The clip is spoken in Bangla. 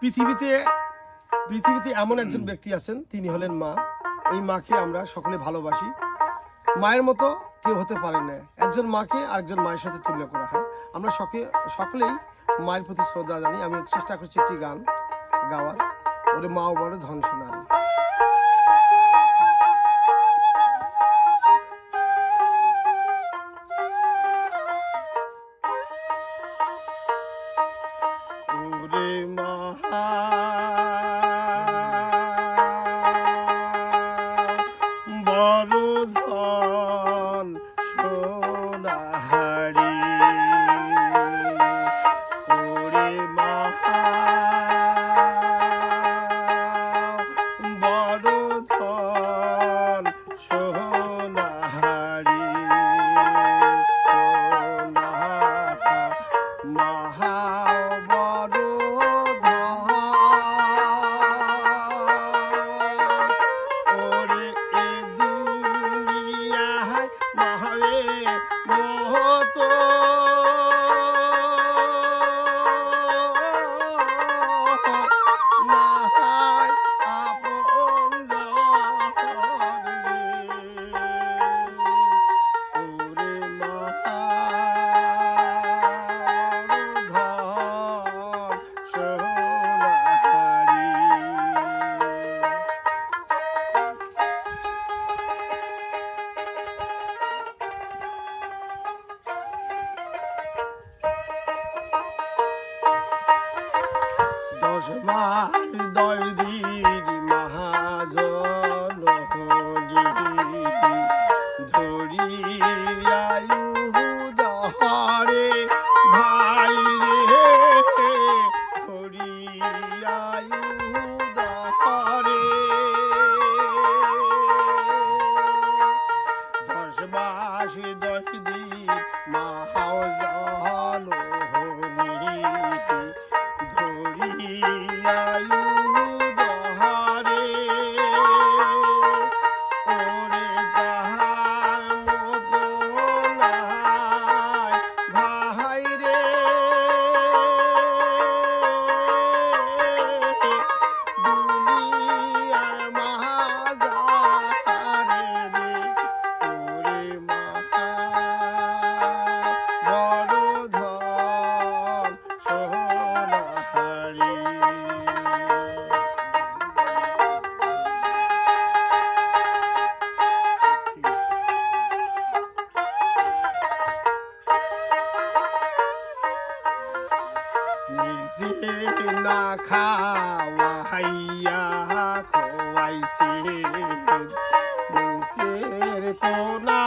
পৃথিবীতে পৃথিবীতে এমন একজন ব্যক্তি আছেন, তিনি হলেন মা। এই মাকে আমরা সকলে ভালোবাসি। মায়ের মতো কেউ হতে পারে না। একজন মাকে আরেকজন মায়ের সাথে তুলনা করা হয়। আমরা সকে সকলেই মায়ের প্রতি শ্রদ্ধা জানি। আমি চেষ্টা করছি একটি গান গাওয়ার। ওরে মা ও বড় ধন শোনার দশ মাস দয়দির মহাজন নিজে না খাওয়াইয়া খোয়াইছে বুকের কোনা